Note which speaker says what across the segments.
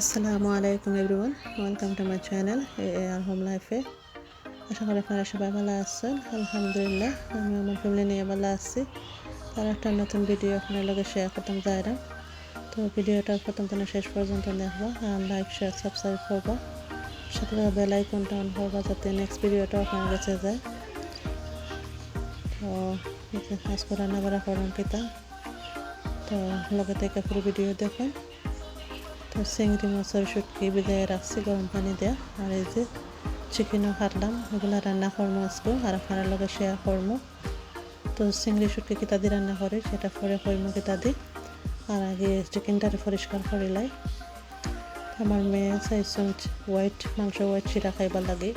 Speaker 1: আসসালামু আলাইকুম everyone, welcome to my channel, A R home লাইফে। আশা করি আপনারা সবাই ভালো আছেন, আলহামদুলিল্লাহ আমি আমার ফ্যামিলি নিয়ে ভালো আছি। আর একটা নতুন ভিডিও আপনার লগে শেয়ার করতাম যাইরাম তো ভিডিওটা প্রথম থেকে শেষ পর্যন্ত দেখব আর লাইক শেয়ার সাবস্ক্রাইব করব। সাথে বেল আইকনটা অন করব যাতে নেক্সট ভিডিওটা আপনার কাছে যায়। তো আজকে রান্না বাড়া করেন পিতা। তো লগে থেকে পুরো ভিডিও দেখুন। চিংড়ি মাছের শুটকি বিদায় রাখছি গরম পানি দেওয়া আর এই যে চিকেনও কাটলাম এগুলো রান্না করব আজকে আর আপনারা লগে শেয়ার করব তো চিংড়ি শুটকি কিতা দিয়ে রান্না করি সেটা পরে করব কিতা দি আর আগে চিকেনটারে পরিষ্কার করে লাই আমার মেয়ে চাইছেন হোয়াইট মাংস হোয়াইট চিরা খাইবার লাগে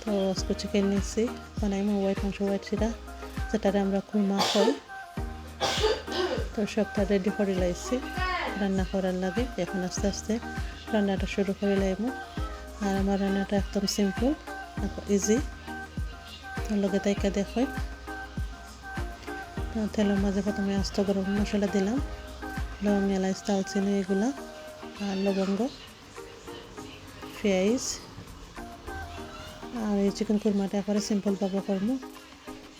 Speaker 1: তো আজকে চিকেন নিচ্ছি বানাইমো হোয়াইট মাংস হোয়াইট চিরা যেটারে আমরা কুমা খাই তো সবটা রেডি করে লাইছি রান্না করার লাগে। এখন আস্তে আস্তে রান্নাটা শুরু করে লাইব। আর আমার রান্নাটা একদম সিম্পল ইজি লগে তাইকা দেখই তেলের মাঝে প্রথমে আস্ত গরম মশলা দিলাম। লবং এলাচ দালচিনি এগুলা আর লবঙ্গ, পেঁয়াজ। আর এই চিকেন কুরমাটা একবারে সিম্পলভাবে করব।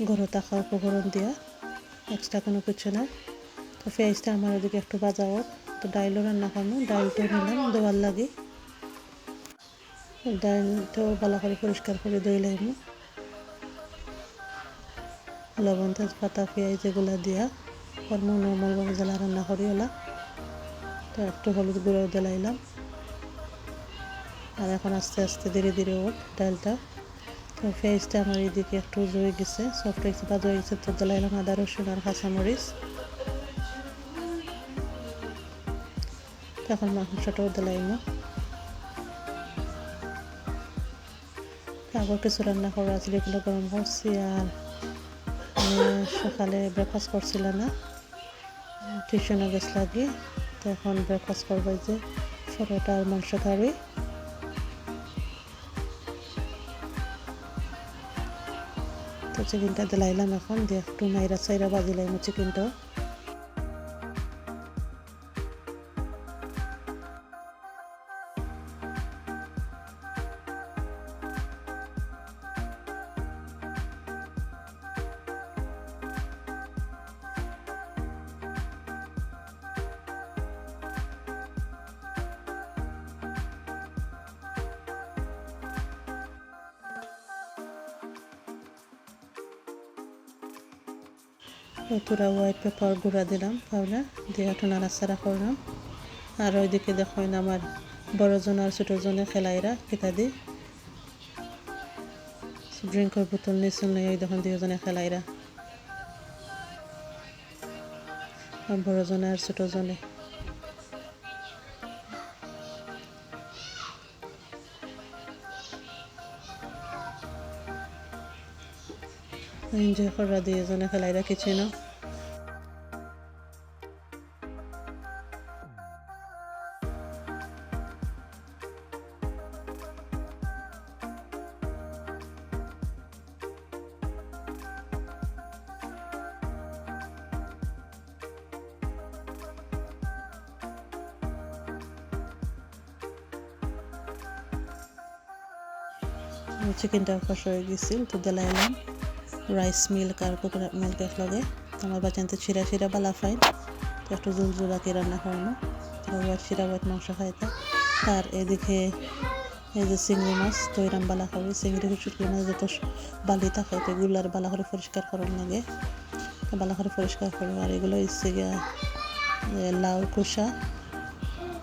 Speaker 1: গরু থাকা উপকরণ দিয়া। এক্সট্রা কোনো কিছু না। তো পেঁয়াজটা আমার ওদিকে একটু বাজা হোক তো ডাইলও রান্না করব। ডাইলটাও নিলাম দেওয়ার লাগে। ডাইলটাও ভালো করে পরিষ্কার করে দই লাগবো লবণ, তেজপাতা, পেঁয়াজ এগুলো দিয়া কর্ম নর্মালভাবে জ্বালা রান্না করি ওলা। তো একটু হলুদ গুঁড়ো দিলাইলাম আর এখন আস্তে আস্তে ধীরে ধীরে ওঠ ডালটা তো পেঁয়াজটা আমার এদিকে একটু জয়ে গেছে, সফট হয়েছে বা জয়ে গেছে, তো দিলাইলাম আদা, রসুন আর কাঁচামরিচ। তখন মাংসটাও দিলাইম তারপর কিছু রান্না করা আছে এগুলো গরম করছি আর সকালে ব্রেকফাস্ট করছিল না টিউশনে গেছ লাগে তো এখন ব্রেকফাস্ট করব যে পরোটা আর মাংস কারি তো চিকেনটা দিলাইলাম এখন, দিয়ে একটু নাইরা চাইরা বাজিলাইম চিকেনটাও পুরা হোয়াইট পেপার গুঁড়া দিলাম পাউডার দিয়ে একটু নাড়াচাড়া করলাম। আর ওইদিকে দেখেন আমার বড়জন আর ছোটোজনে খেলাইরা কিতা দি ড্রিঙ্কের বোতল নিয়েছিল ওই দেখুন দুজনে খেলাইরা। বড়জনে আর ছোটোজনে। এনজয় করা দুজনে খেলাইরা কিছু না চিকেনটা কষ হয়ে গেছিল তো দিলাইলাম রাইস মিল্ক আর কোকোনাট মিল্ক একলগে আমার বাচ্চাতে ছিঁড়া ছিঁড়া বালা ফাই তো একটু জুল জুলাকি রান্না করানো হোয়াইট ছিঁড়া হোয়াইট মাংস খাইতে আর এদিকে এই যে চিংড়ি মাছ তৈরাম বালা করি চিংড়ি চুটকি মাছ যত বালি থাকে এগুলার বালা করে পরিষ্কার করার লাগে। বালা করে পরিষ্কার করি, আর এগুলো ইচ্ছে গিয়া লাউ কুসা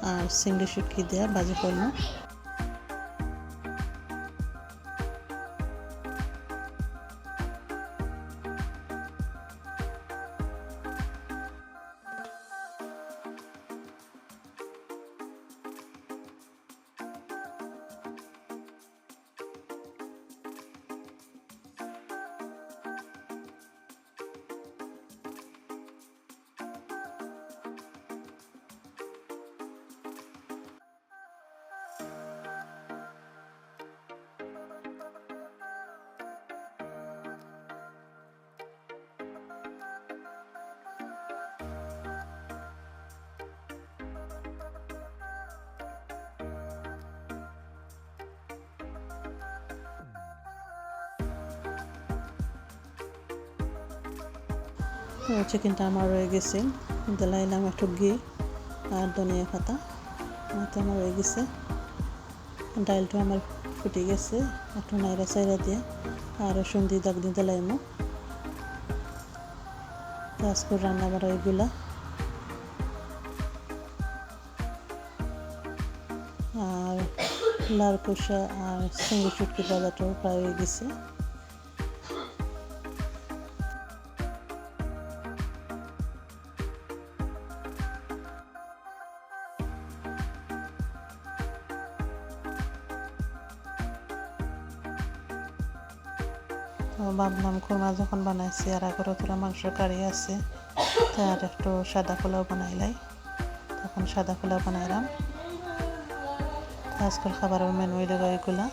Speaker 1: আর চিংড়ি শুটকি দেওয়া বাজি করব চিকেনটা আমার রয়ে গেছে দিলাইলাম একটু ঘি আর ধনিয়া পাতা। তো আমার রয়ে গেছে। ডালটা আমার ফুটে গেছে একটু নাইরা চাইরা দিয়ে। আর রসুন দিয়ে দাগ দিয়ে দিলাইমো তো আজকে রান্না বাড়া এগুলা। আর লাল আর সিঙ্গি চুটকি বাজাটাও প্রায় হয়ে গেছে। ভাবলাম খুরমা যখন বানাইছি, আর আগরও তোরা মাংস কারি আছে, তার একটু সাদা পোলাও বানাইলাই। তখন সাদা পোলাও বানাইলাম। আজকাল খাবারের মেনু এগুলা।